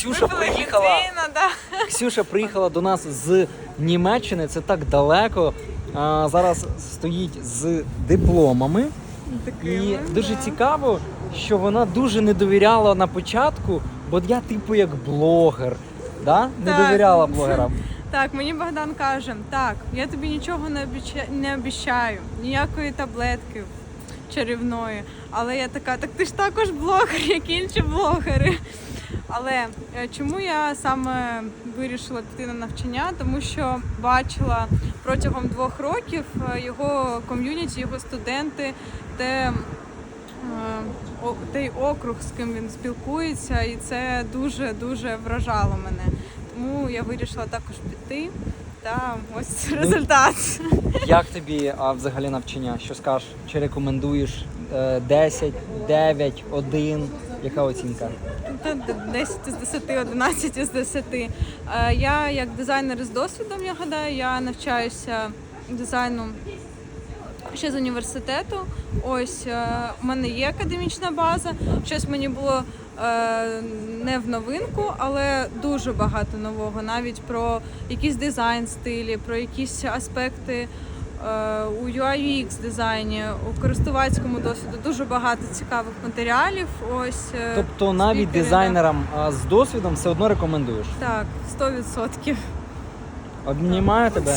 Ксюша Випили приїхала. Ксюша приїхала до нас з Німеччини, це так далеко. А, зараз стоїть з дипломами. І дуже цікаво, що вона дуже не довіряла на початку, бо я типу як блогер. Да? Не Так. довіряла блогерам. Так, мені Богдан каже, так, я тобі нічого не обіця... не обіцяю, ніякої таблетки чарівної. Але я така, так ти ж також блогер, як інші блогери. Але е, чому я саме вирішила піти на навчання? Тому що бачила протягом двох років е, його ком'юніті, його студенти, те, е, той округ, з ким він спілкується, і це дуже дуже вражало мене. Тому я вирішила також піти. Та ось результат. Як тобі а, взагалі навчання? Що скажеш? Чи рекомендуєш Е, 10, 9, 1? Яка оцінка? Та 10 з 10, 11 з 10. Е, Я як дизайнер з досвідом, я гадаю, я навчаюся дизайну ще з університету. Ось е, у мене є академічна база. Щось мені було е, не в новинку, але дуже багато нового. Навіть про якісь дизайн стилі, про якісь аспекти. е, У UI UX дизайні, у користувацькому досвіду дуже багато цікавих матеріалів. Ось е, Тобто навіть спікери, дизайнерам з досвідом все одно рекомендуєш. Так, 100%. Обнімаю тебе.